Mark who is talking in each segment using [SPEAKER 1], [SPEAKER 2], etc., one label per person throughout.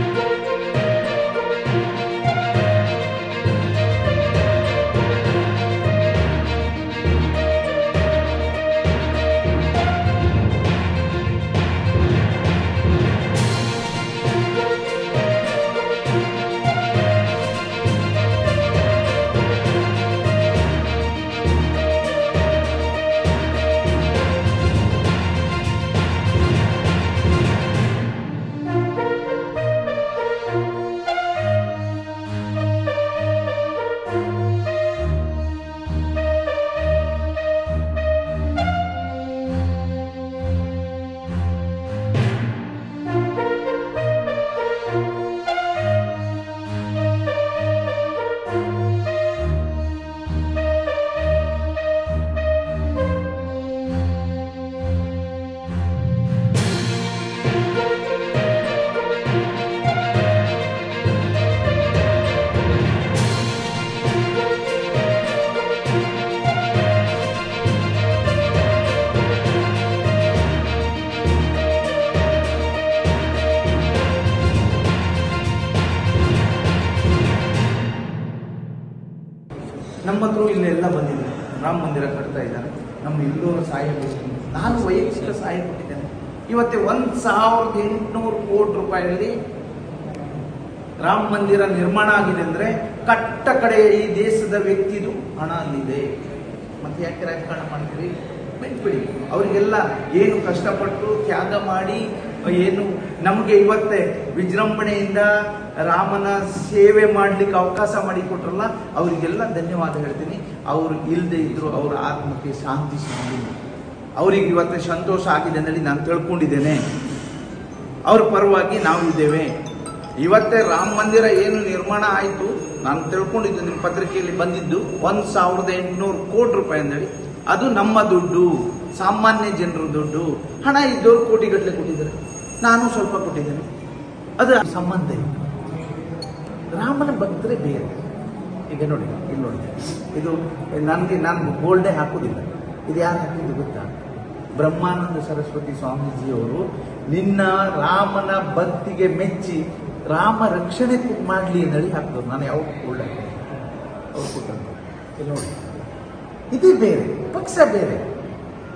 [SPEAKER 1] Thank you. ನಮ್ಮ ಹತ್ರ ಇಲ್ಲೆಲ್ಲ ಬಂದಿದೆ. ರಾಮ ಮಂದಿರ ಕಟ್ತಾ ಇದ್ದಾರೆ. ನಮ್ಮ ಎಲ್ಲರೂ ಸಹಾಯ ಬೇಕು ನಾನು ವೈಯಕ್ತಿಕ ಸಹಾಯ ಕೊಟ್ಟಿದ್ದೇನೆ. ಇವತ್ತೆ ಒಂದು ಸಾವಿರದ ಎಂಟುನೂರು ಕೋಟಿ ರೂಪಾಯಿಯಲ್ಲಿ ರಾಮ ಮಂದಿರ ನಿರ್ಮಾಣ ಆಗಿದೆ ಅಂದ್ರೆ ಕಟ್ಟ ಕಡೆಯ ಈ ದೇಶದ ವ್ಯಕ್ತಿದು ಹಣ ಅಲ್ಲಿದೆ. ಮತ್ತೆ ಯಾಕೆ ರಾಜಕಾರಣ ಮಾಡ್ತೀರಿ? ಬಿಟ್ಬಿಡಿ. ಅವರಿಗೆಲ್ಲ ಏನು ಕಷ್ಟಪಟ್ಟು ತ್ಯಾಗ ಮಾಡಿ, ಏನು ನಮಗೆ ಇವತ್ತೇ ವಿಜೃಂಭಣೆಯಿಂದ ರಾಮನ ಸೇವೆ ಮಾಡ್ಲಿಕ್ಕೆ ಅವಕಾಶ ಮಾಡಿ ಕೊಟ್ರಲ್ಲ, ಅವರಿಗೆಲ್ಲ ಧನ್ಯವಾದ ಹೇಳ್ತೀನಿ. ಅವರು ಇಲ್ಲದೆ ಇದ್ರು ಅವರ ಆತ್ಮಕ್ಕೆ ಶಾಂತಿ ಸಿಗಲಿಲ್ಲ. ಅವ್ರಿಗೆ ಇವತ್ತೇ ಸಂತೋಷ ಆಗಿದೆ ಅಂತೇಳಿ ನಾನು ತಿಳ್ಕೊಂಡಿದ್ದೇನೆ. ಅವ್ರ ಪರವಾಗಿ ನಾವು ಇದ್ದೇವೆ. ಇವತ್ತೇ ರಾಮ ಮಂದಿರ ಏನು ನಿರ್ಮಾಣ ಆಯಿತು, ನಾನು ತಿಳ್ಕೊಂಡಿದ್ದು ನಿಮ್ಮ ಪತ್ರಿಕೆಯಲ್ಲಿ ಬಂದಿದ್ದು ಒಂದು ಸಾವಿರದ ಎಂಟುನೂರು ಕೋಟಿ ರೂಪಾಯಿ ಅಂದೇಳಿ. ಅದು ನಮ್ಮ ದುಡ್ಡು, ಸಾಮಾನ್ಯ ಜನರ ದುಡ್ಡು. ಹಣ ಇದ್ದವರು ಕೋಟಿಗಟ್ಟಲೆ ಕೊಟ್ಟಿದ್ದಾರೆ. ನಾನು ಸ್ವಲ್ಪ ಕೊಟ್ಟಿದ್ದೇನೆ. ಅದು ಸಂಬಂಧ ಇಲ್ಲ. ರಾಮನ ಭಕ್ತರೇ ಬೇರೆ. ಈಗ ನೋಡಿ, ಇಲ್ಲಿ ನೋಡಿ. ಇದು ನನಗೆ, ನಾನು ಗೋಲ್ಡೇ ಹಾಕೋದಿಲ್ಲ ಇದು ಯಾರು ಹಾಕಿದ್ದು ಗೊತ್ತಾ? ಬ್ರಹ್ಮಾನಂದ ಸರಸ್ವತಿ ಸ್ವಾಮೀಜಿಯವರು ನಿನ್ನ ರಾಮನ ಭಕ್ತಿಗೆ ಮೆಚ್ಚಿ ರಾಮ ರಕ್ಷಣೆ ಮಾಡಲಿ ಅಂತೇಳಿ ಹಾಕಿದ್ರು. ನಾನು ಯಾವ ಗೋಲ್ಡ್ ಅವ್ರು ಕೊಟ್ಟಂತೆ ಇಲ್ಲಿ ನೋಡಿ. ಇದೇ ಬೇರೆ, ಪಕ್ಷ ಬೇರೆ.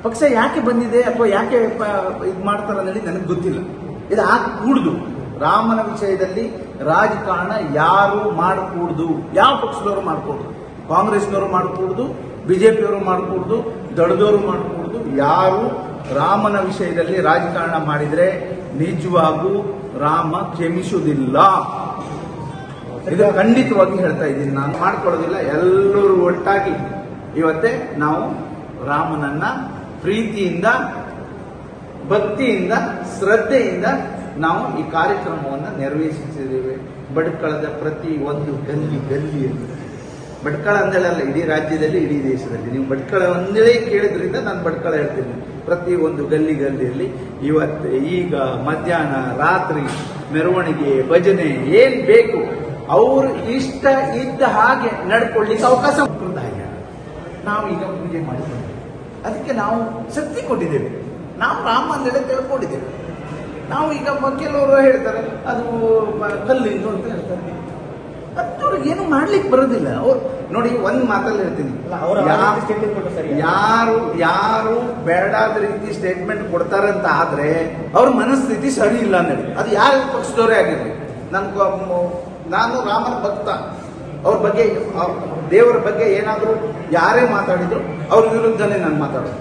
[SPEAKER 1] ಪಕ್ಷ ಯಾಕೆ ಬಂದಿದೆ ಅಥವಾ ಯಾಕೆ ಇದು ಮಾಡ್ತಾರೆ ಅನ್ನೋದು ನನಗೆ ಗೊತ್ತಿಲ್ಲ. ಇದು ಆ ಕೂಡುದು. ರಾಮನ ವಿಷಯದಲ್ಲಿ ರಾಜಕಾರಣ ಯಾರು ಮಾಡಕೂಡ್ದು? ಯಾವ ಪಕ್ಷದವರು ಮಾಡಕೂಡ್ದು? ಕಾಂಗ್ರೆಸ್ನವರು ಮಾಡಕೂಡ್ದು, ಬಿಜೆಪಿಯವರು ಮಾಡಕೂಡ್ದು, ದಡದವರು ಮಾಡಕೂಡ್ದು, ಯಾರು ರಾಮನ ವಿಷಯದಲ್ಲಿ ರಾಜಕಾರಣ ಮಾಡಿದ್ರೆ ನಿಜವಾಗೂ ರಾಮ ಕ್ಷಮಿಸುವುದಿಲ್ಲ. ಇದು ಖಂಡಿತವಾಗಿ ಹೇಳ್ತಾ ಇದ್ದೀನಿ ನಾನು. ಮಾಡ್ಕೊಳ್ಳೋದಿಲ್ಲ, ಎಲ್ಲರೂ ಒಟ್ಟಾಗಿ. ಇವತ್ತೇ ನಾವು ರಾಮನನ್ನ ಪ್ರೀತಿಯಿಂದ, ಭಕ್ತಿಯಿಂದ, ಶ್ರದ್ಧೆಯಿಂದ ನಾವು ಈ ಕಾರ್ಯಕ್ರಮವನ್ನು ನೆರವೇರಿಸಿದ್ದೇವೆ ಬಡ್ಕಳದ ಪ್ರತಿ ಒಂದು ಗಲ್ಲಿ ಗಲ್ಲಿಯಲ್ಲಿ ಭಟ್ಕಳ ಅಂದೇಳಲ್ಲ, ಇಡೀ ರಾಜ್ಯದಲ್ಲಿ, ಇಡೀ ದೇಶದಲ್ಲಿ. ನೀವು ಬಡ್ಕಳ ಒಂದೇ ಕೇಳಿದ್ರಿಂದ ನಾನು ಬಡ್ಕಳ ಹೇಳ್ತೀನಿ. ಪ್ರತಿ ಒಂದು ಗಲ್ಲಿ ಗಲ್ಲಿಯಲ್ಲಿ ಇವತ್ತು ಈಗ ಮಧ್ಯಾಹ್ನ, ರಾತ್ರಿ, ಮೆರವಣಿಗೆ, ಭಜನೆ, ಏನ್ ಬೇಕು, ಅವರು ಇಷ್ಟ ಇದ್ದ ಹಾಗೆ ನಡ್ಕೊಳ್ಳಿಕ್ಕೆ ಅವಕಾಶ ಸಂಪ್ರದಾಯ ನಾವು ಈಗ ಪೂಜೆ ಮಾಡಿದ್ದೇವೆ. ಅದಕ್ಕೆ ನಾವು ಶಕ್ತಿ ಕೊಟ್ಟಿದ್ದೇವೆ. ನಾವು ರಾಮ ಅಂದೇಳಿ ತಿಳ್ಕೊಂಡಿದ್ದೇವೆ ನಾವು ಈಗ ಕೆಲವರು ಹೇಳ್ತಾರೆ ಅದು ಕಲ್ಲು ಇದು ಅಂತ ಹೇಳ್ತಾರೆ. ಅವ್ರಿಗೆ ಏನು ಮಾಡ್ಲಿಕ್ಕೆ ಬರೋದಿಲ್ಲ. ಅವ್ರು ನೋಡಿ ಒಂದ್ ಮಾತಲ್ಲಿ ಹೇಳ್ತೀನಿ. ಯಾರು ಯಾರು ಬೇಡಾದ ರೀತಿ ಸ್ಟೇಟ್ಮೆಂಟ್ ಕೊಡ್ತಾರಂತ ಆದ್ರೆ ಅವ್ರ ಮನಸ್ಥಿತಿ ಸರಿ ಇಲ್ಲ ಅನ್ನಿ ಅದು ಯಾರ ಪಕ್ಷದವರೇ ಆಗಿರ್ಲಿ. ನನ್ ನಾನು ರಾಮನ ಭಕ್ತ. ಅವ್ರ ಬಗ್ಗೆ ಅವ್ರ ದೇವರ ಬಗ್ಗೆ ಏನಾದರೂ ಯಾರೇ ಮಾತಾಡಿದ್ರು ಅವ್ರ ವಿರುದ್ಧನೇ ನಾನು ಮಾತಾಡೋದು.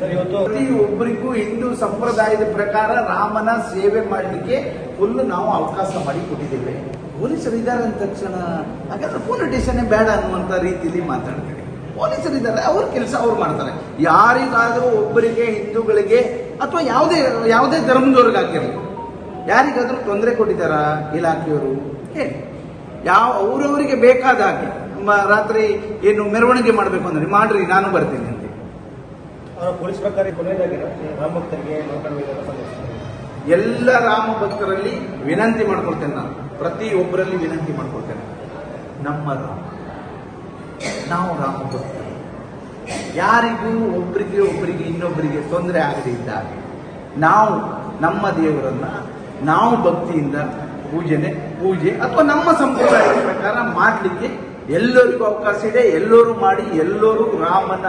[SPEAKER 2] ಸರ್ ಇವತ್ತು
[SPEAKER 1] ಪ್ರತಿಯೊಬ್ಬರಿಗೂ ಹಿಂದೂ ಸಂಪ್ರದಾಯದ ಪ್ರಕಾರ ರಾಮನ ಸೇವೆ ಮಾಡಲಿಕ್ಕೆ ಫುಲ್ ನಾವು ಅವಕಾಶ ಮಾಡಿ ಕೊಟ್ಟಿದ್ದೇವೆ. ಪೊಲೀಸರು ಇದ್ದಾರೆ ಅಂದ ತಕ್ಷಣ ಹಾಗಾದ್ರೆ ಪೊಲಿಟಿಷಿಯನ್ ಬೇಡ ಅನ್ನುವಂತ ರೀತಿಯಲ್ಲಿ ಮಾತಾಡ್ತಾರೆ. ಪೊಲೀಸರು ಇದ್ದಾರೆ ಅವ್ರ ಕೆಲಸ ಅವ್ರು ಮಾಡ್ತಾರೆ. ಯಾರಿಗಾದರೂ ಒಬ್ಬರಿಗೆ ಹಿಂದೂಗಳಿಗೆ ಅಥವಾ ಯಾವುದೇ ಯಾವುದೇ ಧರ್ಮದವ್ರಿಗಾಗಿರಲಿ ಯಾರಿಗಾದರೂ ತೊಂದರೆ ಕೊಟ್ಟಿದ್ದಾರಾ ಇಲಾಖೆಯವರು? ಹೇಳಿ. ಯಾವ ಅವರವರಿಗೆ ಬೇಕಾದ ಹಾಗೆ ರಾತ್ರಿ ಏನು ಮೆರವಣಿಗೆ ಮಾಡಬೇಕು ಅಂದ್ರೆ ಮಾಡ್ರಿ ನಾನು ಬರ್ತೀನಿ ಅಂತ.
[SPEAKER 2] ಅವರ ಪೊಲೀಸ್ ಪ್ರಕಾರ ಕೊನೆಯದಾಗಿರೋ ರಾಮ ಭಕ್ತರಿಗೆ
[SPEAKER 1] ಎಲ್ಲ ರಾಮ ಭಕ್ತರಲ್ಲಿ ವಿನಂತಿ ಮಾಡ್ಕೊಳ್ತೇನೆ ನಾನು. ಪ್ರತಿ ಒಬ್ಬರಲ್ಲಿ ವಿನಂತಿ ಮಾಡ್ಕೊಳ್ತೇನೆ. ನಮ್ಮ ರಾಮ. ನಾವು ರಾಮ ಭಕ್ತರು. ಯಾರಿಗೂ ಒಬ್ಬರಿಗೆ ಒಬ್ಬರಿಗೆ ಇನ್ನೊಬ್ಬರಿಗೆ ತೊಂದರೆ ಆಗದೇ ಇದ್ದಾಗ ನಾವು ನಮ್ಮ ದೇವರನ್ನ ನಾವು ಭಕ್ತಿಯಿಂದ ಪೂಜೆನೆ, ಪೂಜೆ ಅಥವಾ ನಮ್ಮ ಸಂಪ್ರದಾಯದ ಪ್ರಕಾರ ಮಾಡಲಿಕ್ಕೆ ಎಲ್ಲರಿಗೂ ಅವಕಾಶ ಇದೆ. ಎಲ್ಲರೂ ಮಾಡಿ, ಎಲ್ಲರೂ ರಾಮನ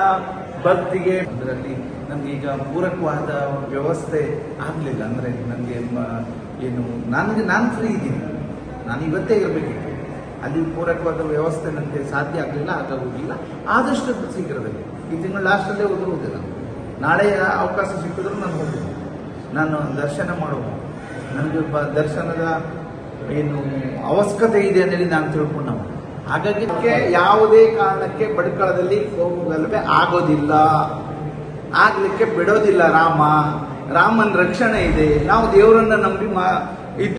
[SPEAKER 1] ಭಕ್ತಿಗೆ ಅದರಲ್ಲಿ ನಮ್ಗೆ ಈಗ ಪೂರಕವಾದ ವ್ಯವಸ್ಥೆ ಆಗಲಿಲ್ಲ. ಅಂದ್ರೆ ನನಗೆ ಏನು, ನನಗೆ, ನಾನು ಫ್ರೀ ಇದ್ದೀನಿ. ನಾನು ಇವತ್ತೇ ಇರಬೇಕಿತ್ತು. ಅಲ್ಲಿ ಪೂರಕವಾದ ವ್ಯವಸ್ಥೆ ನನಗೆ ಸಾಧ್ಯ ಆಗಲಿಲ್ಲ ಆಗೋಗಿಲ್ಲ ಆದಷ್ಟು ಶೀಘ್ರದಲ್ಲಿ. ಈ ತಿಂಗಳು ಲಾಸ್ಟಲ್ಲೇ ಹೋಗಿರುವುದೇ ನಾನು. ನಾಳೆ ಅವಕಾಶ ಸಿಕ್ಕಿದ್ರು ನಾನು ಹೋಗ್ಬೋದು ನಾನು ದರ್ಶನ ಮಾಡುವ. ನನಗೆ ದರ್ಶನದ ಏನು ಅವಶ್ಯಕತೆ ಇದೆ ಅಂತೇಳಿ ನಾನು ತಿಳ್ಕೊಂಡೋಣ ಹಾಗಾಗಿಕ್ಕೆ ಯಾವುದೇ ಕಾರಣಕ್ಕೆ ಬಡ್ಕಳದಲ್ಲಿ ಕೋಮು ಗಲಭೆ ಆಗೋದಿಲ್ಲ. ಆಗ್ಲಿಕ್ಕೆ ಬಿಡೋದಿಲ್ಲ ರಾಮ. ರಾಮನ ರಕ್ಷಣೆ ಇದೆ. ನಾವು ದೇವರನ್ನ ನಂಬಿ ಮಾ